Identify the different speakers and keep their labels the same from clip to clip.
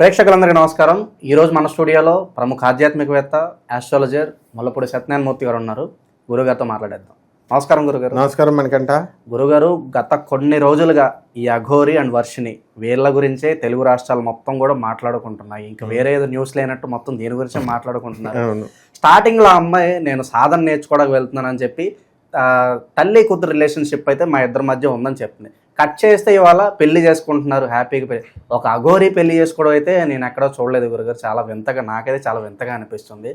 Speaker 1: ప్రేక్షకులందరికీ నమస్కారం. ఈరోజు మన స్టూడియోలో ప్రముఖ ఆధ్యాత్మికవేత్త ఆస్ట్రాలజర్ ముల్లపూడి సత్యనారాయణమూర్తి గారు ఉన్నారు. గురుగారితో మాట్లాడేద్దాం. నమస్కారం గురుగారు.
Speaker 2: నమస్కారం మనకంట
Speaker 1: గురుగారు గత కొన్ని రోజులుగా ఈ అఘోరి అండ్ వర్షిని వీళ్ళ గురించే తెలుగు రాష్ట్రాలు మొత్తం కూడా మాట్లాడుకుంటున్నాయి. ఇంకా వేరే ఏదో న్యూస్ లేనట్టు మొత్తం దీని గురించే మాట్లాడుకుంటున్నారు.
Speaker 2: అవును.
Speaker 1: స్టార్టింగ్లో ఆ అమ్మాయి నేను సాధన నేర్చుకోవడానికి వెళ్తున్నానని చెప్పి తల్లి కూతురు రిలేషన్షిప్ అయితే మా ఇద్దరి మధ్య ఉందని చెప్తుంది కట్ చేస్తే ఇవాళ పెళ్ళి చేసుకుంటున్నారు హ్యాపీగా ఒక అఘోరి పెళ్ళి చేసుకోవడం అయితే నేను ఎక్కడో చూడలేదు గురుగారు. చాలా వింతగా నాకైతే చాలా వింతగా అనిపిస్తుంది.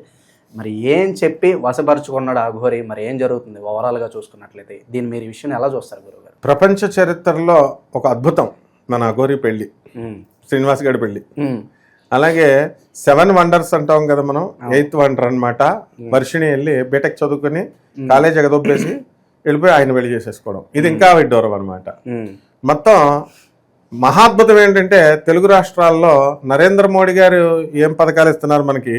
Speaker 1: మరి ఏం చెప్పి వశపరుచుకున్నాడు అఘోరి? మరి ఏం జరుగుతుంది? ఓవరాల్గా చూసుకున్నట్లయితే దీన్ని మీరు ఈ విషయం ఎలా చూస్తారు గురుగారు?
Speaker 2: ప్రపంచ చరిత్రలో ఒక అద్భుతం మన అఘోరి
Speaker 1: పెళ్ళి
Speaker 2: శ్రీనివాస్ గడి
Speaker 1: పెళ్ళి.
Speaker 2: అలాగే సెవెన్ వండర్స్ అంటాం కదా మనం ఎయిత్ వండర్ అన్నమాట. వర్షిణి వెళ్ళి బీటెక్ చదువుకుని కాలేజ్ ఎగదొబ్బేసి వెళ్ళిపోయి ఆయన పెళ్ళి చేసేసుకోవడం. ఇది ఇంకా విడ్డూరం అనమాట మొత్తం మహాద్భుతం ఏంటంటే తెలుగు రాష్ట్రాల్లో నరేంద్ర మోడీ గారు ఏం పథకాలు ఇస్తున్నారు మనకి?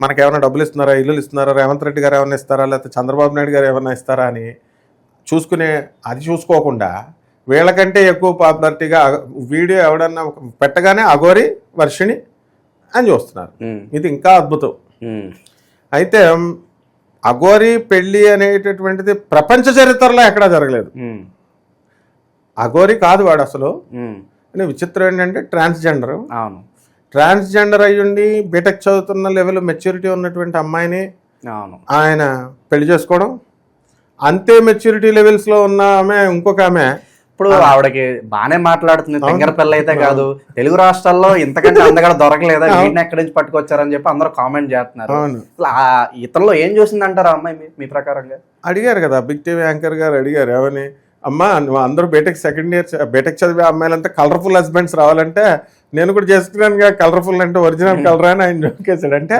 Speaker 2: మనకి ఏమైనా డబ్బులు ఇస్తున్నారా? ఇల్లులు ఇస్తున్నారా? రేవంత్ రెడ్డి గారు ఏమైనా ఇస్తారా? లేకపోతే చంద్రబాబు నాయుడు గారు ఏమైనా ఇస్తారా అని చూసుకునే అది చూసుకోకుండా వీళ్ళకంటే ఎక్కువ పాపులారిటీగా వీడియో ఎవడన్నా పెట్టగానే అఘోరి వర్షిణి అని చూస్తున్నారు. ఇది ఇంకా అద్భుతం. అయితే అఘోరి పెళ్ళి అనేటటువంటిది ప్రపంచ చరిత్రలో ఎక్కడా జరగలేదు. అఘోరి కాదు వాడు అసలు. విచిత్రం ఏంటంటే ట్రాన్స్జెండర్.
Speaker 1: అవును.
Speaker 2: ట్రాన్స్జెండర్ అయ్యుండి బీటెక్ చదువుతున్న లెవెల్ మెచ్యూరిటీ ఉన్నటువంటి అమ్మాయిని
Speaker 1: అవును.
Speaker 2: ఆయన పెళ్ళి చేసుకోవడం. అంతే మెచ్యూరిటీ లెవెల్స్లో ఉన్న ఆమె ఇంకొక ఆమె.
Speaker 1: ఇప్పుడు ఆవిడకి బానే మాట్లాడుతుంది. తింగర పిల్ల అయితే కాదు. తెలుగు రాష్ట్రాల్లో ఇంతకంటే అందగడ దొరకలేదా? వీటిని ఎక్కడి నుంచి పట్టుకొచ్చారని చెప్పి అందరూ కామెంట్ చేస్తున్నారు. ఇతరులో ఏం చూసిందంటారా అమ్మాయి మీ- ప్రకారంగా?
Speaker 2: అడిగారు కదా బిగ్ టీవీ యాంకర్ గారు అడిగారు ఏమని? అమ్మా నువ్వు అందరూ బీటెక్ సెకండ్ ఇయర్ బీటెక్ చదివే అమ్మాయిలంతా కలర్ఫుల్ హస్బెండ్స్ రావాలంటే నేను కూడా చేసుకున్నాను కలర్ఫుల్ అంటే ఒరిజినల్ కలర్ అని ఆయన జోకేశాడు అంటే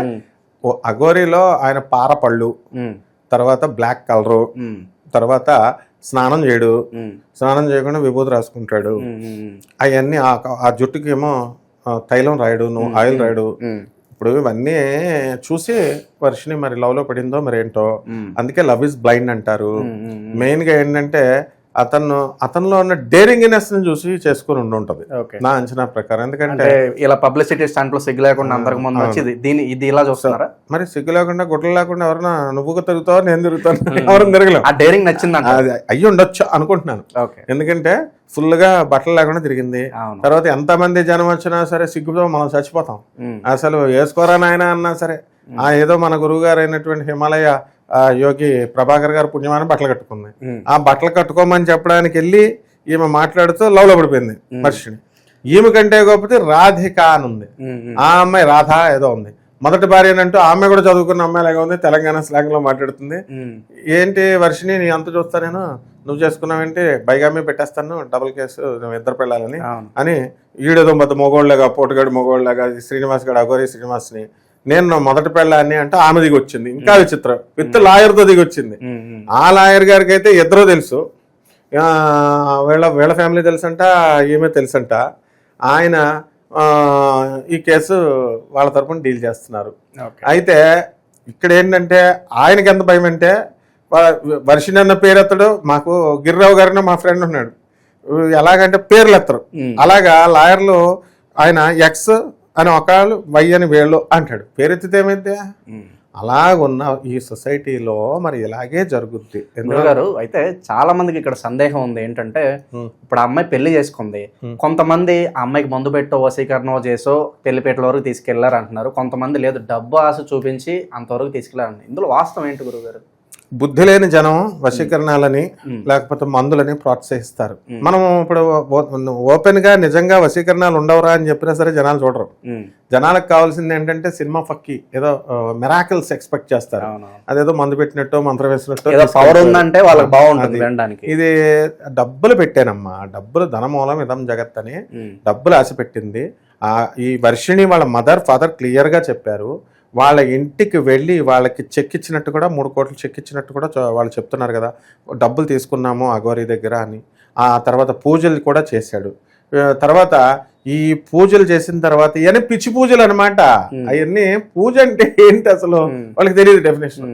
Speaker 2: అఘోరీలో ఆయన పార పళ్ళు తర్వాత బ్లాక్ కలరు తర్వాత స్నానం చేయడు. స్నానం చేయకుండా విభూతి రాసుకుంటాడు. అవన్నీ ఆ జుట్టుకి ఏమో తైలం రాయడు నువ్వు ఆయిల్ రాయడు. ఇప్పుడు ఇవన్నీ చూసి వర్షిని మరి లవ్లో పడిందో మరి ఏంటో అందుకే లవ్ ఇస్ బ్లైండ్ అంటారు. మెయిన్గా ఏంటంటే అతను అతనిలో ఉన్న డేరింగ్నెస్ని చూసి చేసుకుని ఉండి ఉంటది. నా అంచనా ప్రకారం. ఎందుకంటే
Speaker 1: ఇలా పబ్లిసిటీ స్టంట్లో సిగ్గు లేకుండా అందరికి ముందు వచ్చి ఇది- దీని ఇది ఇలా చూస్తున్నారా?
Speaker 2: మరి సిగ్గు లేకుండా గుడ్లు లేకుండా ఎవరన్నా నువ్వు తిరుగుతావు నేను తిరుగుతాను? ఎవరు తిరగలేం
Speaker 1: ఆ డేరింగ్ నచ్చిందంట.
Speaker 2: అది అయ్యి ఉండొచ్చు అనుకుంటున్నాను. ఎందుకంటే ఫుల్గా బట్టలు లేకుండా తిరిగింది. తర్వాత ఎంతమంది జనం వచ్చినా సరే సిగ్గుతో మనం చచ్చిపోతాం. అసలు వేసుకోరా నాయన అన్నా సరే ఆ ఏదో మన గురువు గారు అయినటువంటి హిమాలయ యోగి ప్రభాకర్ గారు పుణ్యమాన బట్టలు కట్టుకుంది. ఆ బట్టలు కట్టుకోమని చెప్పడానికి వెళ్ళి ఈమె మాట్లాడుతూ లవ్లో పడిపోయింది మనిషిని ఈమె కంటే గొప్పది రాధిక అని ఉంది ఆ అమ్మాయి రాధ ఏదో ఉంది. మొదటి భార్య అంటూ ఆమె కూడా చదువుకున్న అమ్మాయి లాగా ఉంది తెలంగాణ స్లాంగ్లో మాట్లాడుతుంది ఏంటి వర్షిని నీ అంత చూస్తా నేను? నువ్వు చేసుకున్నావేంటి? బైగామి పెట్టేస్తాను డబుల్ కేసు నువ్వు ఇద్దరు పెళ్ళాలని అని ఈడేదో మొత్త మొగోళ్ళగా పోటుగాడు మొగోళ్ళగా శ్రీనివాస్ గడు అగోరి శ్రీనివాస్ని నేను మొదటి పెళ్ళాన్ని అంటే ఆమె దిగి వచ్చింది ఇంకా విచిత్రం. విత్ లాయర్తో దిగి వచ్చింది ఆ లాయర్ గారికి అయితే ఇద్దరు తెలుసు. వీళ్ళ వీళ్ళ ఫ్యామిలీ తెలుసంట ఈమె తెలుసంట. ఆయన ఈ కేసు వాళ్ళ తరపున డీల్ చేస్తున్నారు. అయితే ఇక్కడ ఏంటంటే ఆయనకి ఎంత భయం అంటే వర్షిణి అన్న పేరు ఎత్తడు మాకు గిరిరావు గారిని మా ఫ్రెండ్ ఉన్నాడు. ఎలాగంటే పేర్లు ఎత్తరు. అలాగా లాయర్లు ఆయన ఎక్స్ అని ఒకళ్ళు వై అని వీళ్ళు అంటాడు. పేరెత్తితే ఏమైంది. అలాగున్న ఈ సొసైటీలో మరి ఇలాగే జరుగుద్ది.
Speaker 1: గారు అయితే చాలా మందికి ఇక్కడ సందేహం ఉంది. ఏంటంటే. ఇప్పుడు ఆ అమ్మాయి పెళ్ళి చేసుకుంది. కొంతమంది ఆ అమ్మాయికి మందు పెట్టో వసీకరణో చేసో పెళ్ళిపేటల వరకు తీసుకెళ్ళారు అంటున్నారు కొంతమంది లేదు డబ్బు ఆశ చూపించి అంతవరకు తీసుకెళ్ళారు ఇందులో వాస్తవం ఏంటి గురుగారు?
Speaker 2: బుద్ధి లేని జనం వశీకరణాలని. లేకపోతే మందులని ప్రోత్సహిస్తారు. మనం ఇప్పుడు ఓపెన్గా నిజంగా వశీకరణాలు ఉండవురా అని చెప్పినా సరే జనాలు చూడరు. జనాలకు కావాల్సింది ఏంటంటే సినిమా ఫక్కి ఏదో మెరాకిల్స్ ఎక్స్పెక్ట్ చేస్తారు. అదేదో మందు పెట్టినట్టు మంత్రం వేసినట్టు
Speaker 1: పవర్. ఉందంటే వాళ్ళకి బాగుంటుంది
Speaker 2: ఇది డబ్బులు పెట్టానమ్మా. డబ్బులు ధనమూలం ఇదం జగత్ అని డబ్బులు ఆశ పెట్టింది. ఆ ఈ వర్షిణి వాళ్ళ మదర్ ఫాదర్ క్లియర్గా చెప్పారు. వాళ్ళ ఇంటికి వెళ్ళి వాళ్ళకి చెక్ ఇచ్చినట్టు కూడా మూడు కోట్లు చెక్ ఇచ్చినట్టు కూడా వాళ్ళు చెప్తున్నారు కదా డబ్బులు తీసుకున్నాము అగోరి దగ్గర అని. ఆ తర్వాత పూజలు కూడా చేశాడు. తర్వాత ఈ పూజలు చేసిన తర్వాత ఇవన్నీ పిచ్చి పూజలు అనమాట అవన్నీ పూజ అంటే ఏంటి అసలు. వాళ్ళకి తెలియదు డెఫినేషన్.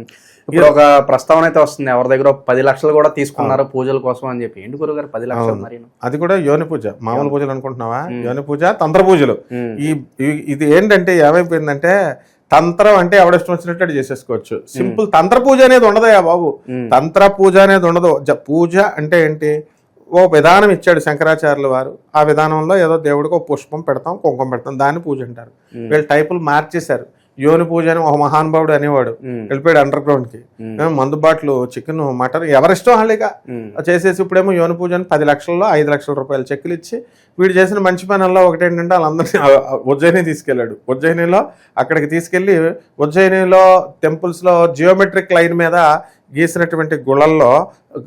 Speaker 1: ఇప్పుడు ఒక ప్రస్తావన అయితే వస్తుంది ఎవరి దగ్గర పది లక్షలు కూడా తీసుకున్నారు పూజల కోసం అని చెప్పి. ఏంటి గురుగారు పది లక్షలు మరి
Speaker 2: అది కూడా యోని పూజ మామూలు పూజలు అనుకుంటున్నావా? యోని పూజ తంత్ర పూజలు. ఈ- ఇది ఏంటంటే ఏమైపోయిందంటే తంత్రం అంటే ఎవడిష్టం వచ్చినట్టు చేసేసుకోవచ్చు. సింపుల్ తంత్ర పూజ అనేది ఉండదయా బాబు. తంత్ర పూజ అనేది ఉండదు. పూజ అంటే ఏంటి? ఓ విధానం ఇచ్చాడు శంకరాచార్యుల వారు. ఆ విధానంలో ఏదో దేవుడికి ఒక పుష్పం పెడతాం కుంకుమ పెడతాం దాన్ని పూజ అంటారు. వీళ్ళు టైపులు మార్చేశారు. యోని పూజ అని ఒక మహానుభావుడు అనేవాడు. వెళ్ళిపోయాడు అండర్ గ్రౌండ్కి మందు బాట్లు చికెన్ మటన్ ఎవరిష్టం వాళ్ళిగా. చేసేసి ఇప్పుడేమో యోని పూజ అని పది లక్షల్లో ఐదు లక్షల రూపాయలు చెక్కులు ఇచ్చి వీడు చేసిన మంచి పనుల్లో ఒకటి ఏంటంటే వాళ్ళందరినీ ఉజ్జయిని తీసుకెళ్ళాడు. ఉజ్జయినిలో అక్కడికి తీసుకెళ్ళి ఉజ్జయినిలో టెంపుల్స్లో జియోమెట్రిక్ లైన్ మీద గీసినటువంటి గుళ్ళల్లో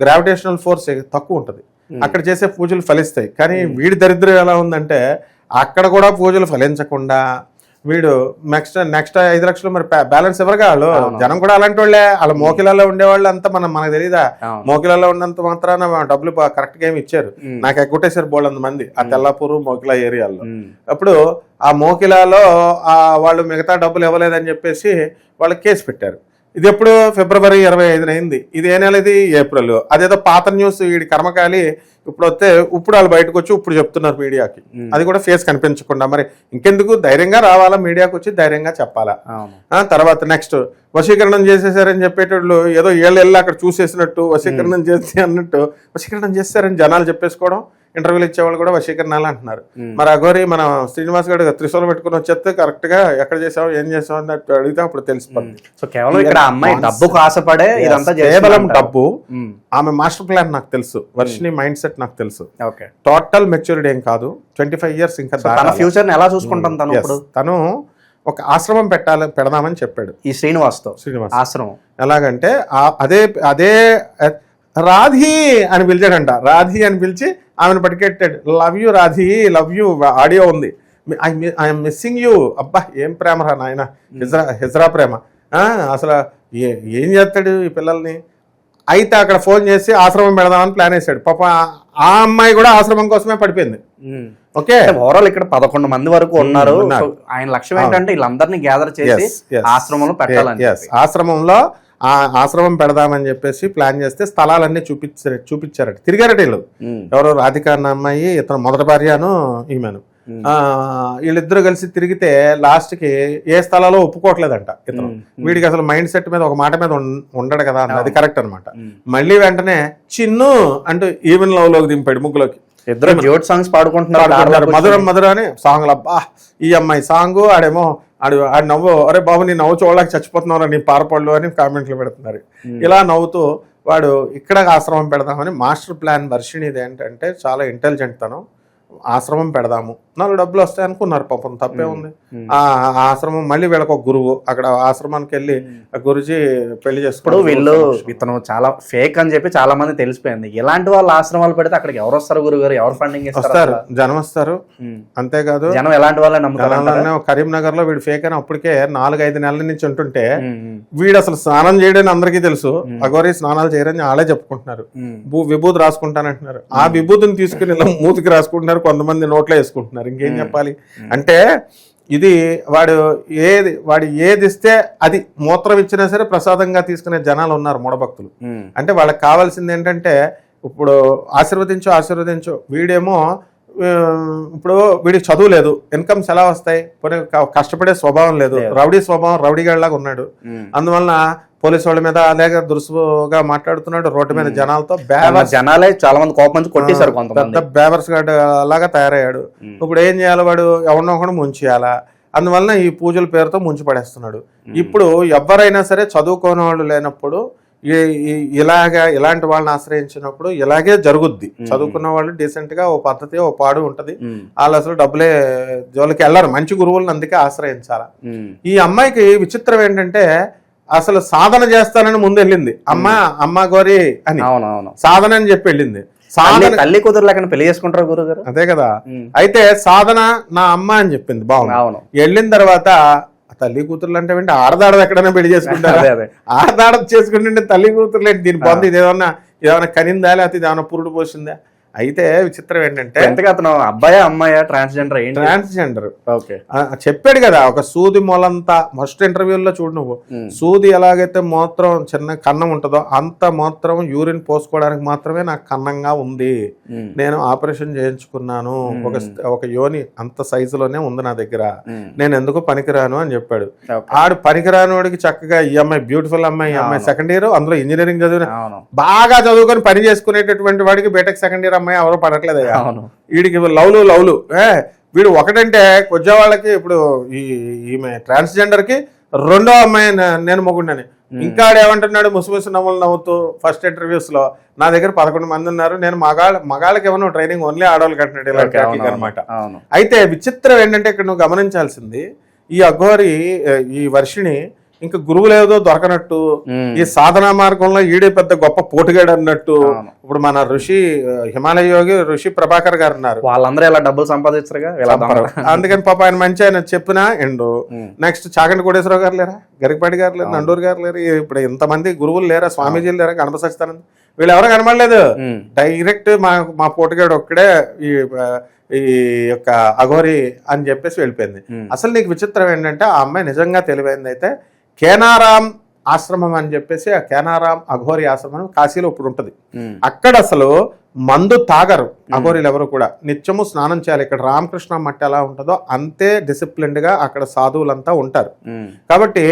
Speaker 2: గ్రావిటేషనల్ ఫోర్స్ తక్కువ ఉంటుంది. అక్కడ చేసే పూజలు ఫలిస్తాయి. కానీ వీడి దరిద్రం ఎలా ఉందంటే అక్కడ కూడా పూజలు ఫలించకుండా వీడు నెక్స్ట్ నెక్స్ట్ ఐదు లక్షలు మరి బ్యాలెన్స్ ఎవరుగా వాళ్ళు. జనం కూడా అలాంటి వాళ్ళే. వాళ్ళ మోకిలలో ఉండేవాళ్ళు అంతా మనం మనకు తెలియదా. మోకిలలో ఉన్నంత మాత్రాన డబ్బులు కరెక్ట్గా ఏమి ఇచ్చారు. నాకు ఎగ్గొట్టేశారు బోళ్ళంత మంది. ఆ తెల్లాపూరు మోకిలా ఏరియాలో. అప్పుడు ఆ మోకిలాలో ఆ వాళ్ళు మిగతా డబ్బులు ఇవ్వలేదని చెప్పేసి వాళ్ళకి కేసు పెట్టారు. ఇది ఎప్పుడు? ఫిబ్రవరి ఇరవై ఐదున అయింది. ఇది ఏ నెల ఇది ఏప్రిల్. అదేదో పాత న్యూస్ వీడి కర్మకాలి ఇప్పుడు వస్తే ఇప్పుడు వాళ్ళు బయటకు వచ్చి ఇప్పుడు చెప్తున్నారు మీడియాకి. అది కూడా ఫేస్ కనిపించకుండా మరి ఇంకెందుకు? ధైర్యంగా రావాలా మీడియాకి వచ్చి ధైర్యంగా చెప్పాలా? తర్వాత నెక్స్ట్ వశీకరణం చేసేసారని చెప్పేటోళ్ళు ఏదో ఏళ్ళు వెళ్ళి అక్కడ చూసేసినట్టు వశీకరణం చేస్తే అన్నట్టు వశీకరణం చేస్తారని జనాలు చెప్పేసుకోవడం ఇంటర్వ్యూలు ఇచ్చేవాళ్ళు కూడా వశీకరణాలు అంటున్నారు. మరి అగోరి మన శ్రీనివాస్ గారు త్రిశూలం పెట్టుకుని వచ్చేస్తే కరెక్ట్గా ఎక్కడ చేసావు ఏం చేసావు అన్నట్టు అడిగితే అప్పుడు తెలిసిపోతుంది
Speaker 1: సో కేవలం ఇక్కడ అమ్మాయి డబ్బుకు ఆశపడే ఇదంతా
Speaker 2: కేవలం. డబ్బు. ఆమె మాస్టర్ ప్లాన్ నాకు తెలుసు వర్షిని మైండ్ సెట్ నాకు తెలుసు. టోటల్ మెచ్యూరిటీ ఏం కాదు ట్వంటీ ఫైవ్ ఇయర్స్ ఇంకా
Speaker 1: తన. ఫ్యూచర్ని ఎలా చూసుకుంటాం తను. ఇప్పుడు?
Speaker 2: తను ఒక ఆశ్రమం పెట్టాలి పెడదామని చెప్పాడు.
Speaker 1: ఈ శ్రీనివాస్తో
Speaker 2: శ్రీనివాస్.
Speaker 1: ఆశ్రమం?
Speaker 2: ఎలాగంటే అదే అదే రాధి అని పిలిచాడంట. రాధి అని పిలిచి ఆమెను పట్టుకెట్టాడు love you Radhi love you audio ఉంది. I'm missing you. అబ్బా ఏం ప్రేమ రా నాయన హిజ్రా హిజ్రా ప్రేమ. ఆ, అసలు ఏ- చేస్తాడు ఈ పిల్లల్ని? అయితే అక్కడ ఫోన్ చేసి ఆశ్రమం పెడదామని ప్లాన్ వేసాడు. పాప ఆ- అమ్మాయి కూడా ఆశ్రమం కోసమే పడిపోయింది. ఓకే.
Speaker 1: ఓవరాల్ ఇక్కడ పదకొండు మంది వరకు ఉన్నారు. ఆయన లక్ష్యం ఏంటంటే వీళ్ళందరినీ గ్యాదర్ చేసి. ఆశ్రమంలో పెట్టాలని
Speaker 2: ఆశ్రమంలో ఆ ఆశ్రమం పెడదామని చెప్పేసి ప్లాన్ చేస్తే స్థలాలన్నీ చూపించారు చూపించారట తిరిగారట వీళ్ళు. ఎవరో రాధిక అన్న అమ్మాయి ఇతను మొదటి భార్యను ఈమెను. ఆ, వీళ్ళిద్దరు కలిసి తిరిగితే లాస్ట్కి ఏ స్థలాలో ఒప్పుకోవట్లేదంట ఇతను. వీడికి అసలు మైండ్ సెట్ మీద ఒక మాట మీద ఉండడు కదా. అది కరెక్ట్ అనమాట. మళ్ళీ వెంటనే చిన్ను అంటూ ఈవెన్ లవ్లోకి దింపాడు ముగ్గులోకి
Speaker 1: ఇద్దరు జ్యోట్ సాంగ్స్ పాడుకుంటున్నారు.
Speaker 2: మధురం మధురం అని సాంగ్ అబ్బా ఈ అమ్మాయి సాంగ్ ఆడేమో ఆడు ఆడు నవ్వు అరే బాబు నీ నవ్వు చూడలేక చచ్చిపోతున్నావు నీ పారపళ్ళు అని కామెంట్లు పెడుతున్నారు. ఇలా నవ్వుతూ వాడు ఇక్కడ ఆశ్రమం పెడదామని మాస్టర్ ప్లాన్ వర్షిణిది ఏంటంటే చాలా ఇంటెలిజెంట్ తను. ఆశ్రమం పెడదాము. నాలుగు డబ్బులు వస్తాయి అనుకున్నారు పాపం తప్పే ఉంది. ఆ ఆశ్రమం మళ్ళీ వీళ్ళకి ఒక గురువు అక్కడ ఆశ్రమానికి వెళ్ళి గురుజీ
Speaker 1: పెళ్ళి
Speaker 2: చేసుకోవడం
Speaker 1: వీళ్ళు ఇతను చాలా ఫేక్ అని చెప్పి చాలా మంది తెలిసిపోయింది. ఇలాంటి వాళ్ళ ఆశ్రమాలు పెడితే అక్కడికి ఎవరు వస్తారు గురుగారు? ఎవరు ఫండింగ్
Speaker 2: వస్తారు? జనం వస్తారు. అంతేకాదు
Speaker 1: జనం ఎలాంటి వాళ్ళే నమ్ముతారు
Speaker 2: తెలంగాణ కరీంనగర్లో వీడు ఫేక్ అని అప్పటికే నాలుగు ఐదు నెలల నుంచి ఉంటుంటే వీడు అసలు స్నానం చేయడని అందరికీ తెలుసు. అగోరి స్నానాలు చేయరని వాళ్ళే చెప్పుకుంటున్నారు. విభూతి రాసుకుంటానంటున్నారు. ఆ విభూతిని తీసుకుని ఇలా మూతికి రాసుకుంటున్నారు. కొంతమంది నోట్లో వేసుకుంటున్నారు. ఇంకేం చెప్పాలి? అంటే ఇది వాడు ఏది వాడు ఏది ఇస్తే అది మూత్రం ఇచ్చినా సరే ప్రసాదంగా తీసుకునే జనాలు ఉన్నారు మూఢభక్తులు. అంటే వాళ్ళకి కావాల్సింది ఏంటంటే ఇప్పుడు ఆశీర్వదించు ఆశీర్వదించు. వీడేమో ఇప్పుడు వీడికి చదువు లేదు. ఇన్కమ్స్ ఎలా వస్తాయి? పోనీ కష్టపడే స్వభావం లేదు. రౌడీ స్వభావం రౌడీ లాగా ఉన్నాడు అందువలన పోలీసు వాళ్ళ మీద అలాగే దురుసుగా మాట్లాడుతున్నాడు. రోడ్డు మీద జనాలతో
Speaker 1: జనాలే చాలా మంది కోపం కొట్టేశారు
Speaker 2: పెద్ద బేవర్స్ గాడు లాగా తయారయ్యాడు. ఇప్పుడు ఏం చేయాలి వాడు? ఎవరినో ఒకడు ముంచేయాలా? అందువలన ఈ పూజల పేరుతో ముంచి పడేస్తున్నాడు. ఇప్పుడు ఎవరైనా సరే చదువుకోని వాళ్ళు లేనప్పుడు ఇలాగా ఇలాంటి వాళ్ళని ఆశ్రయించినప్పుడు ఇలాగే జరుగుద్ది. చదువుకున్న వాళ్ళు డీసెంట్గా ఓ పద్ధతి ఓ పాడు ఉంటది. వాళ్ళు అసలు డబ్బులే జోలికి వెళ్ళరు. మంచి గురువులను అందుకే ఆశ్రయించాల. ఈ అమ్మాయికి విచిత్రం ఏంటంటే అసలు సాధన చేస్తానని ముందు వెళ్ళింది. అమ్మ అమ్మ గోరి అని. సాధన అని చెప్పి వెళ్ళింది. సాధన
Speaker 1: తల్లి కూతురు లేకుండా పెళ్ళి చేసుకుంటారు గురుగారు
Speaker 2: అదే కదా. అయితే సాధన నా అమ్మ అని చెప్పింది. బాగుంది. వెళ్ళిన తర్వాత తల్లి కూతుర్లు అంటే ఏంటి ఆడదాడది ఎక్కడైనా పెళ్ళి చేసుకుంటారా? ఆడదాడ చేసుకుంటుంటే తల్లి కూతుర్లు ఏంటి? దీని బాగుంది ఇది ఏమన్నా ఏమైనా కనిందా? లేకపోతే ఏమైనా పురుడు పోసిందా? అయితే విచిత్రం ఏంటంటే
Speaker 1: ఎంతగా అతను అబ్బాయా అమ్మాయా ట్రాన్స్జెండర్ ఏంటి?
Speaker 2: Transgender
Speaker 1: okay.
Speaker 2: చెప్పాడు కదా ఒక సూది మొలంతా ఫస్ట్ ఇంటర్వ్యూలో చూడు నువ్వు. సూది ఎలాగైతే మూత్రం చిన్న కన్నం ఉంటుందో అంత మూత్రం యూరిన్ పోసుకోవడానికి మాత్రమే నాకు కన్నంగా ఉంది. నేను ఆపరేషన్ చేయించుకున్నాను. ఒక ఒక యోని అంత సైజులోనే ఉంది నా దగ్గర. నేను ఎందుకు పనికిరాను అని చెప్పాడు. ఆడు పనికిరాని వాడికి చక్కగా ఈ అమ్మాయి బ్యూటిఫుల్ అమ్మాయి ఈ అమ్మాయి సెకండ్ ఇయర్ అందులో ఇంజనీరింగ్ చదివిన బాగా చదువుకొని పని చేసుకునేటటువంటి వాడికి బీటెక్ సెకండ్ ఇయర్ అమ్మాయి ఎవరు పడట్లేదయ్యా.
Speaker 1: అవును.
Speaker 2: వీడికి లవ్లు లవ్లు. ఏ వీడు ఒకటంటే కొద్ది వాళ్ళకి ఇప్పుడు ఈ ఈమె ట్రాన్స్జెండర్కి రెండో అమ్మాయి నేను మొగుండని ఇంకా ఏమంటున్నాడు ముసుముసు నవ్వులు నవ్వుతూ ఫస్ట్ ఇంటర్వ్యూస్లో నా దగ్గర పదకొండు మంది ఉన్నారు నేను మగాళ్ళ మగాళ్ళకి ఏమన్నా ట్రైనింగ్ ఓన్లీ ఆడవాళ్ళకి అంటున్నాడు ఇలా అనమాట అయితే విచిత్రం ఏంటంటే ఇక్కడ నువ్వు గమనించాల్సింది ఈ అఘోరి ఈ వర్షిణి ఇంకా గురువు లేదో దొరకనట్టు. ఈ సాధనా మార్గంలో ఈడే పెద్ద గొప్ప పోటుగాడు అన్నట్టు. ఇప్పుడు మన ఋషి హిమాలయ యోగి ఋషి ప్రభాకర్ గారు ఉన్నారు.
Speaker 1: వాళ్ళందరూ ఇలా డబ్బులు దొంగలు.
Speaker 2: అందుకని పాప ఆయన మంచి ఆయన చెప్పినా ఎండు. నెక్స్ట్ చాగంటి కోటేశ్వరరావు గారు లేరా? గరికపాటి గారు లేరు? నండూరు గారు లేరు? ఇప్పుడు ఇంతమంది గురువులు లేరా? స్వామీజీలు లేరా? గణప సత్యనారాయణ వీళ్ళు ఎవరు కనబడలేదు. డైరెక్ట్ మా మా పోటుగాడు ఒక్కడే ఈ ఈ యొక్క అఘోరి అని చెప్పేసి వెళ్ళిపోయింది. అసలు నీకు విచిత్రం ఏంటంటే ఆ అమ్మాయి నిజంగా తెలివైంది అయితే కేనారాం ఆశ్రమం అని చెప్పేసి ఆ కేనారాం అఘోరి ఆశ్రమం కాశీలో ఇప్పుడు ఉంటుంది. అక్కడ అసలు మందు తాగరు అఘోరీలు ఎవరు కూడా. నిత్యము స్నానం చేయాలి. ఇక్కడ రామకృష్ణ మట్టి ఎలా ఉంటుందో అంతే డిసిప్లిన్డ్గా అక్కడ సాధువులంతా ఉంటారు. కాబట్టి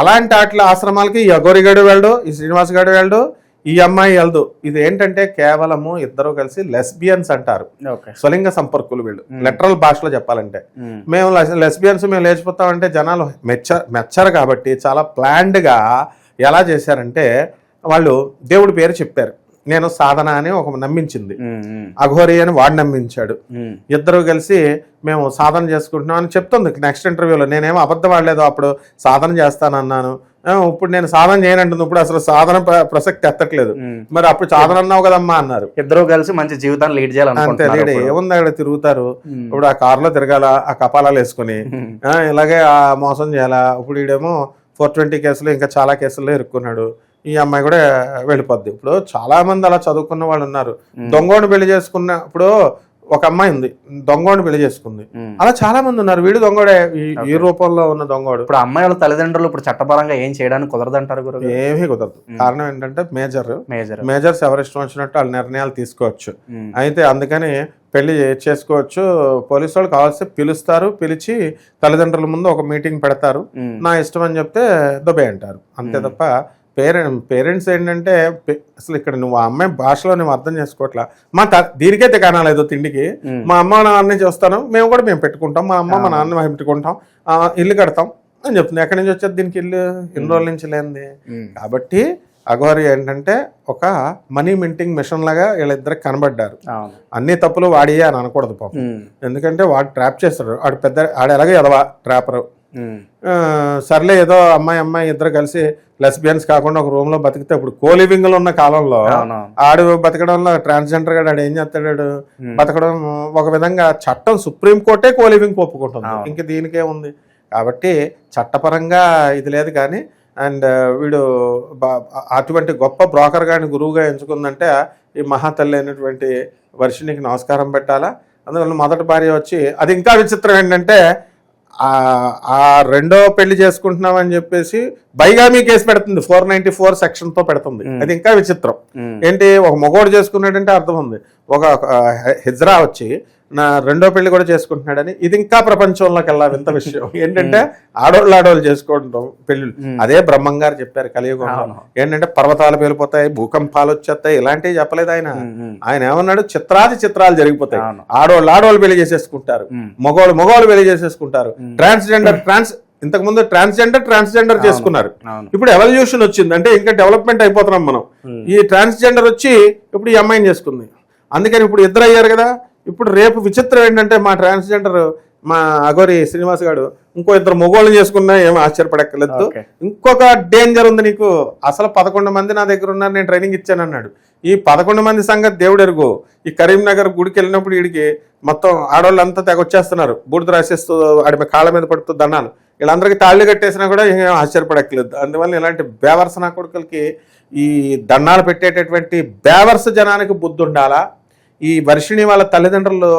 Speaker 2: అలాంటి వాటి ఆశ్రమాలకి ఈ అఘోరి గడు వెళ్ళడు ఈ శ్రీనివాస్ గడు వెళ్ళడు ఈ అమ్మాయి వెళ్ళదు ఇది ఏంటంటే కేవలము ఇద్దరు కలిసి లెస్బియన్స్ అంటారు. స్వలింగ సంపర్కులు వీళ్ళు. లిటరల్ భాషలో చెప్పాలంటే. మేము. లెస్బియన్స్ మేము లేచిపోతామంటే జనాలు మెచ్చ మెచ్చరు కాబట్టి చాలా planned గా ఎలా చేశారంటే వాళ్ళు దేవుడి పేరు చెప్పారు. నేను సాధన అని ఒక నమ్మించింది. అఘోరి అని వాడు నమ్మించాడు. ఇద్దరు కలిసి మేము సాధన చేసుకుంటున్నాం అని చెప్తుంది. నెక్స్ట్ ఇంటర్వ్యూలో నేనేమో అబద్ధం ఆడలేదు. అప్పుడు సాధన చేస్తానన్నాను. ఇప్పుడు నేను సాధన చేయనంటుంది. ఇప్పుడు అసలు సాధన ప్ర- ప్రసక్తి ఎత్తట్లేదు. మరి అప్పుడు సాధన అన్నావు కదమ్మా అన్నారు.
Speaker 1: ఇద్దరు కలిసి మంచి జీవితాన్ని లీడ్ ఇప్పుడు.
Speaker 2: ఏముంది అక్కడ తిరుగుతారు. ఇప్పుడు ఆ కారులో తిరగాల ఆ కపాలాలు వేసుకుని ఇలాగే ఆ మోసం చేయాలా. ఇప్పుడు ఈడేమో ఫోర్ ట్వంటీ కేసులు ఇంకా చాలా కేసుల్లో ఇరుక్కున్నాడు. ఈ అమ్మాయి కూడా వెళ్ళిపోద్ది. ఇప్పుడు చాలా మంది అలా చదువుకున్న వాళ్ళు ఉన్నారు. దొంగోడిని పెళ్ళి చేసుకున్న ఇప్పుడు ఒక అమ్మాయి ఉంది దొంగోడిని పెళ్ళి చేసుకుంది. అలా చాలా మంది ఉన్నారు. వీడు దొంగోడే ఈ- రూపంలో ఉన్న దొంగోడు.
Speaker 1: ఇప్పుడు అమ్మాయి వాళ్ళ తల్లిదండ్రులు ఇప్పుడు చట్టపరంగా ఏం చేయడానికి కుదరదంటారు గురు
Speaker 2: ఏమీ కుదరదు. కారణం ఏంటంటే మేజర్.
Speaker 1: మేజర్.
Speaker 2: మేజర్స్ ఎవరి ఇష్టం వచ్చినట్టు వాళ్ళ నిర్ణయాలు తీసుకోవచ్చు. అయితే అందుకని పెళ్ళి చేసుకోవచ్చు. పోలీసు వాళ్ళు కావాల్సి పిలుస్తారు పిలిచి తల్లిదండ్రుల ముందు ఒక మీటింగ్ పెడతారు. నా ఇష్టం అని చెప్తే దుబాయ్ అంటారు అంతే తప్ప పేరెంట్ పేరెంట్స్ ఏంటంటే అసలు ఇక్కడ నువ్వు ఆ అమ్మాయి భాషలో నువ్వు అర్థం చేసుకోవట్లా. మా త దీనికైతే కానాలేదు తిండికి. మా అమ్మ నాన్న చూస్తాను మేము కూడా మేము పెట్టుకుంటాం. మా అమ్మ మా నాన్న పెట్టుకుంటాం. ఆ, ఇల్లు కడతాం అని చెప్తుంది. ఎక్కడి నుంచి వచ్చేది దీనికి ఇల్లు? ఇన్ని రోజుల నుంచి లేనిది. కాబట్టి అఘోరి ఏంటంటే ఒక మనీ మింటింగ్ మిషన్ లాగా వీళ్ళిద్దరికి కనబడ్డారు. అన్ని తప్పులు వాడియే అని అనకూడదు పాపం. ఎందుకంటే వాడు ట్రాప్ చేస్తాడు. ఆడు పెద్ద ఆడు ఎలాగే ఎదవా ట్రాపరు. సర్లే ఏదో అమ్మాయి అమ్మాయి ఇద్దరు కలిసి లెస్బియన్స్ కాకుండా ఒక రూమ్లో బతికితే ఇప్పుడు కోలివింగ్లో ఉన్న కాలంలో ఆడు బతకడంలో ట్రాన్స్జెండర్గా ఏం చేస్తాడు బతకడం ఒక విధంగా చట్టం సుప్రీం కోర్టే కోలివింగ్ ఒప్పుకుంటుంది. ఇంక దీనికే ఉంది. కాబట్టి చట్టపరంగా ఇది లేదు కానీ అండ్ వీడు అటువంటి గొప్ప బ్రోకర్ గాని గురువుగా ఎంచుకుందంటే ఈ మహాతల్లి అయినటువంటి వర్షినికి నమస్కారం పెట్టాలా? అందువల్ల మొదటి భార్య వచ్చి అది ఇంకా విచిత్రం ఏంటంటే ఆ ఆ రెండో పెళ్ళి చేసుకుంటున్నామని చెప్పేసి బైగామీ కేసు పెడుతుంది. ఫోర్ నైన్టీ ఫోర్ సెక్షన్తో పెడుతుంది అది ఇంకా విచిత్రం. ఏంటి ఒక మగోడు చేసుకున్నాడంటే అర్థం ఉంది. ఒక హిజ్రా వచ్చి నా రెండో పెళ్ళి కూడా చేసుకుంటున్నాడని. ఇది ఇంకా ప్రపంచంలోకి వెళ్ళా వింత విషయం. ఏంటంటే ఆడోళ్ళు ఆడోళ్ళు చేసుకోవడం పెళ్ళిళ్ళు అదే బ్రహ్మంగారు చెప్పారు కలియుగంలో.
Speaker 1: అవును.
Speaker 2: ఏంటంటే పర్వతాలు పేలిపోతాయి భూకంపాలు వచ్చేస్తాయి ఇలాంటివి చెప్పలేదు ఆయన. ఆయన ఏమన్నాడు? చిత్రాది చిత్రాలు జరిగిపోతాయి. ఆడోళ్ళు ఆడోళ్ళు పెళ్ళి చేసేసుకుంటారు.
Speaker 1: ఉమ్.
Speaker 2: మగవాళ్ళు మగవాళ్ళు పెళ్ళి చేసేసుకుంటారు. ట్రాన్స్జెండర్ ట్రాన్స్ ఇంతకు ముందు ట్రాన్స్జెండర్ ట్రాన్స్జెండర్ చేసుకున్నారు. ఇప్పుడు ఎవల్యూషన్ వచ్చింది. అంటే ఇంకా డెవలప్మెంట్ అయిపోతున్నాం మనం. ఈ ట్రాన్స్జెండర్ వచ్చి ఇప్పుడు ఈ అమ్మాయిని చేసుకుంది. అందుకని ఇప్పుడు ఇద్దరు అయ్యారు కదా. ఇప్పుడు రేపు విచిత్రం ఏంటంటే మా ట్రాన్స్జెండర్ మా అగోరి శ్రీనివాస్ గారు ఇంకో ఇద్దరు మొగోళ్ళు చేసుకున్నా ఏం ఆశ్చర్యపడక్కర్లేదు. ఇంకొక డేంజర్ ఉంది నీకు. అసలు పదకొండు మంది నా దగ్గర ఉన్నారు నేను ట్రైనింగ్ ఇచ్చాను అన్నాడు. ఈ పదకొండు మంది సంగతి దేవుడు ఎరుగు. ఈ కరీంనగర్ గుడికి వెళ్ళినప్పుడు వీడికి మొత్తం ఆడవాళ్ళంతా తెగ వచ్చేస్తున్నారు. బూడిద రాసేస్తూ ఆడి కాళ్ళ మీద పడుతూ దండాలు. వీళ్ళందరికీ తాళ్ళు కట్టేసినా కూడా ఏం ఆశ్చర్యపడక్కలేదు అందువల్ల ఇలాంటి బేవర్స నా కొడుకులకి ఈ దండాలు పెట్టేటటువంటి బేవర్స జనానికి బుద్ధి ఉండాలా? ఈ వర్షిణి వాళ్ళ తల్లిదండ్రులు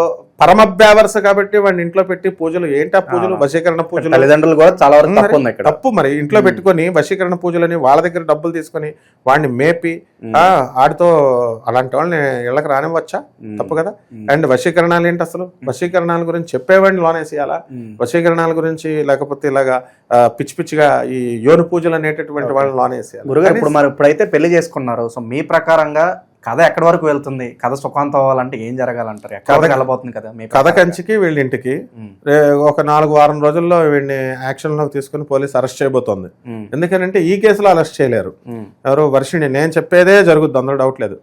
Speaker 2: పరమభ్యావర్స కాబట్టి వాడిని ఇంట్లో పెట్టి పూజలు ఏంటా పూజలు? వశీకరణ పూజలు?
Speaker 1: తల్లిదండ్రులు కూడా చాలా వరకు తప్పు ఉంది ఇక్కడ.
Speaker 2: తప్పు మరి. ఇంట్లో పెట్టుకొని వశీకరణ పూజలని వాళ్ళ దగ్గర డబ్బులు తీసుకొని వాడిని మేపి ఆ ఆడితో అలాంటి వాళ్ళని ఇళ్ళకి రానివ్వచ్చా? తప్పు కదా? అండ్ వశీకరణాలు ఏంటి అసలు? వశీకరణాల గురించి చెప్పేవాడిని లోనేసేయాలా వశీకరణాల గురించి లేకపోతే ఇలాగా పిచ్చి పిచ్చిగా ఈ యోని పూజలు అనేటటువంటి వాళ్ళని లోనేసేయాలి
Speaker 1: గురుగారు ఇప్పుడు మరి ఇప్పుడైతే పెళ్ళి చేసుకున్నారు. సో మీ ప్రకారంగా కథ ఎక్కడి వరకు వెళ్తుంది? కథ సుఖాంతం అవ్వాలంటే ఏం జరగాలంటారు? ఎక్కడ వెళ్ళబోతుంది కదా
Speaker 2: కథ కంచికి వీళ్ళ ఇంటికి
Speaker 1: ఉమ్.
Speaker 2: రే- ఒక నాలుగు వారం రోజుల్లో వీడిని యాక్షన్లోకి తీసుకుని పోలీస్ అరెస్ట్ చేయబోతోంది. ఎందుకంటే ఈ కేసులో అరెస్ట్ చేయలేరు. ఎవరు వర్షిణి నేను చెప్పేదే జరుగుద్ది అందులో డౌట్ లేదు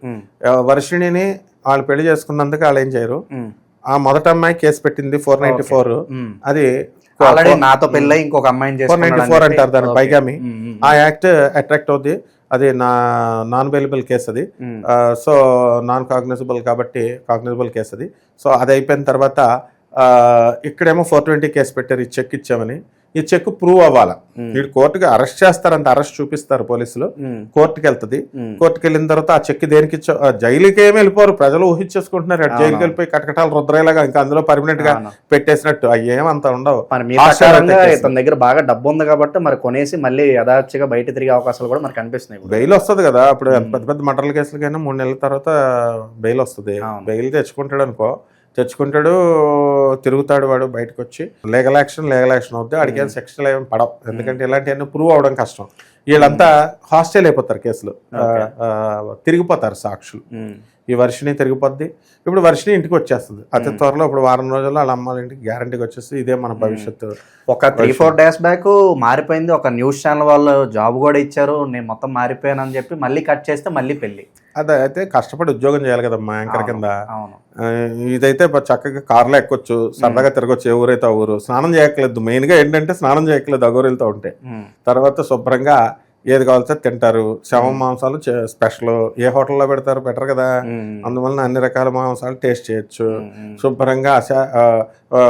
Speaker 2: వర్షిణిని వాళ్ళు పెళ్ళి చేసుకున్నందుకు వాళ్ళు ఏం చేయరు. ఆ మొదట అమ్మాయి కేసు పెట్టింది ఫోర్ నైన్టీ ఫోర్. అది
Speaker 1: ఆల్రెడీ నాతో పెళ్ళై ఇంకొక అమ్మాయిని
Speaker 2: ఫోర్ నైన్టీ ఫోర్ అంటారు
Speaker 1: చెప్పి-
Speaker 2: పైగామి. ఆ యాక్ట్ అట్రాక్ట్ అవుద్ది. అది నా నాన్ అవైలబుల్ కేసు అది. సో నాన్ కాగ్నిజబుల్ కాబట్టి కాగ్నిజబుల్ కేసు అది. సో అది అయిపోయిన తర్వాత ఇక్కడేమో ఫోర్ ట్వంటీ కేసు పెట్టారు ఈ చెక్ ఇచ్చామని. ఈ చెక్ ప్రూవ్ అవ్వాలా వీడు కోర్టుకి అరెస్ట్ చేస్తారంత అరెస్ట్ చూపిస్తారు పోలీసులు. కోర్టుకి వెళ్తుంది. కోర్టుకి వెళ్ళిన తర్వాత ఆ చెక్ దేనికి జైలుకి ఏమి వెళ్ళిపోరు ప్రజలు ఊహించేసుకుంటున్నారు అటు జైలుకి వెళ్ళిపోయి కటకటాలు రుద్రేలాగా ఇంకా అందులో
Speaker 1: పర్మనెంట్గా.
Speaker 2: పెట్టేసినట్టు అవి ఏమంత ఉండవు.
Speaker 1: ఇతని దగ్గర బాగా డబ్బు ఉంది కాబట్టి మరి కొనేసి మళ్ళీ యథార్చిగా బయట తిరిగే అవకాశాలు కూడా మనకు కనిపిస్తున్నాయి.
Speaker 2: బెయిల్ వస్తుంది కదా అప్పుడు పెద్ద పెద్ద మటర్ల కేసులకైనా మూడు నెలల తర్వాత బెయిల్ వస్తుంది. బెయిల్ తెచ్చుకుంటాడు అనుకో తెచ్చుకుంటాడు తిరుగుతాడు వాడు బయటకు వచ్చి లీగల్ యాక్షన్ లీగల్ యాక్షన్ అవుద్ది. ఆడికి ఏం సెక్షన్లు ఏమి పడవు. ఎందుకంటే ఇలాంటివన్నీ ప్రూవ్ అవడం కష్టం. వీళ్ళంతా హాస్టల్ అయిపోతారు కేసులు. తిరిగిపోతారు సాక్షులు. ఈ వర్షిని తిరిగిపోద్ది. ఇప్పుడు వర్షిని ఇంటికి వచ్చేస్తుంది. అతి త్వరలో ఇప్పుడు వారం రోజుల్లో వాళ్ళ అమ్మాళ్ళ ఇంటికి గ్యారంటీకి వచ్చేస్తుంది ఇదే మన భవిష్యత్తు
Speaker 1: ఒక త్రీ ఫోర్ డేస్ బ్యాక్ మారిపోయింది. ఒక న్యూస్ ఛానల్ వాళ్ళు జాబ్ కూడా ఇచ్చారు. నేను మొత్తం మారిపోయాను అని చెప్పి మళ్ళీ కట్ చేస్తే మళ్ళీ పెళ్ళి
Speaker 2: అదే అయితే కష్టపడి ఉద్యోగం చేయాలి కదమ్మా యాంకర్ కింద. ఇదైతే చక్కగా కార్లో ఎక్కొచ్చు. సరదాగా తిరగొచ్చు. ఏ ఊరైతే ఆ ఊరు. స్నానం చేయట్లేదు మెయిన్గా ఏంటంటే స్నానం చేయట్లేదు అగోరెళ్తూ ఉంటే. తర్వాత శుభ్రంగా ఏది కావాలితే తింటారు. శవం మాంసాలు స్పెషల్ ఏ హోటల్లో పెడతారు బెటర్ కదా. అందువలన అన్ని రకాల మాంసాలు టేస్ట్ చేయొచ్చు. శుభ్రంగా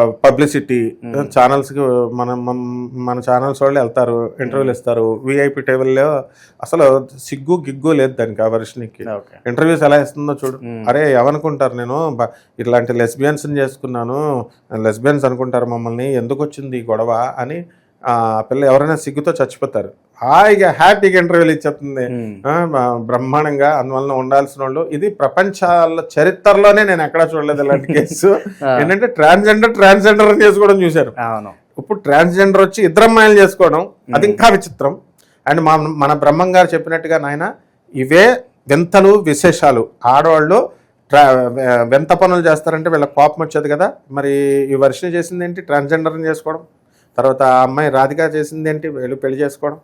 Speaker 2: పబ్లిసిటీ ఛానల్స్కి మన మన- మన ఛానల్స్ వాళ్ళు వెళ్తారు ఇంటర్వ్యూలు ఇస్తారు. విఐపి టేబుల్లో అసలు సిగ్గు గిగ్గు లేదు దానికి ఆ వర్షన్కి ఇంటర్వ్యూస్ ఎలా ఇస్తుందో చూడు. అరే ఏమనుకుంటారు నేను? ఇట్లాంటి లెస్బియన్స్ చేసుకున్నాను. లెస్బియన్స్ అనుకుంటారు మమ్మల్ని. ఎందుకు వచ్చింది గొడవ? అని పిల్ల ఎవరైనా సిగ్గుతో చచ్చిపోతారు. హాయిగా హ్యాపీగా ఇంటర్వ్యూలు ఇచ్చేస్తుంది. బ్రహ్మాండంగా అందువలన ఉండాల్సిన వాళ్ళు. ఇది ప్రపంచాల చరిత్రలోనే నేను ఎక్కడా చూడలేదు ఇలాంటి కేసు. ఏంటంటే ట్రాన్స్జెండర్ ట్రాన్స్జెండర్ చేసుకోవడం చూశారు.
Speaker 1: అవును.
Speaker 2: ఇప్పుడు ట్రాన్స్జెండర్ వచ్చి ఇద్దరు అమ్మాయిలు చేసుకోవడం అది ఇంకా విచిత్రం. అండ్ మా మన బ్రహ్మం గారు చెప్పినట్టుగా నాయన ఇవే వింతలు విశేషాలు. ఆడవాళ్ళు ట్రా వింత పనులు చేస్తారంటే వీళ్ళ కోపం వచ్చేది కదా. మరి ఈ వర్షం చేసింది ఏంటి? ట్రాన్స్జెండర్ని చేసుకోవడం. తర్వాత ఆ అమ్మాయి రాధిక చేసింది ఏంటి వీళ్ళు పెళ్ళి చేసుకోవడం.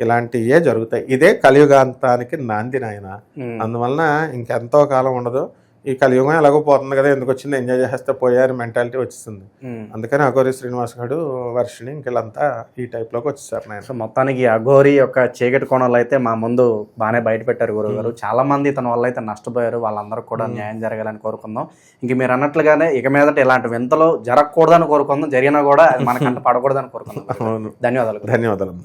Speaker 2: ఇలాంటివే జరుగుతాయి. ఇదే కలియుగాంతానికి నాంది నాయన. అందువలన ఇంకెంతో కాలం ఉండదు. ఈ కలియుగం ఎలాగో పోతుంది కదా ఎందుకు వచ్చింది ఎంజాయ్ చేస్తే పోయారు మెంటాలిటీ వచ్చేసింది. అందుకని అగోరి శ్రీనివాస్ గారు వర్షిని ఇంకెళ్ళంతా ఈ టైప్లోకి వచ్చేసారు నాయన.
Speaker 1: సో మొత్తానికి అఘోరి యొక్క చీకటి కోణాలు అయితే మా ముందు బాగానే బయట పెట్టారు గురువు గారు. చాలా మంది తన వల్ల అయితే నష్టపోయారు. వాళ్ళందరూ కూడా న్యాయం జరగాలని కోరుకుందాం. ఇంక మీరు అన్నట్లుగానే ఇక మీదట ఇలాంటి వింతలు జరగకూడదని కోరుకుందాం. జరిగినా కూడా అది మనకంట పడకూడదని కోరుకుందాం. ధన్యవాదాలు. గురువు.
Speaker 2: ధన్యవాదాలమ్మా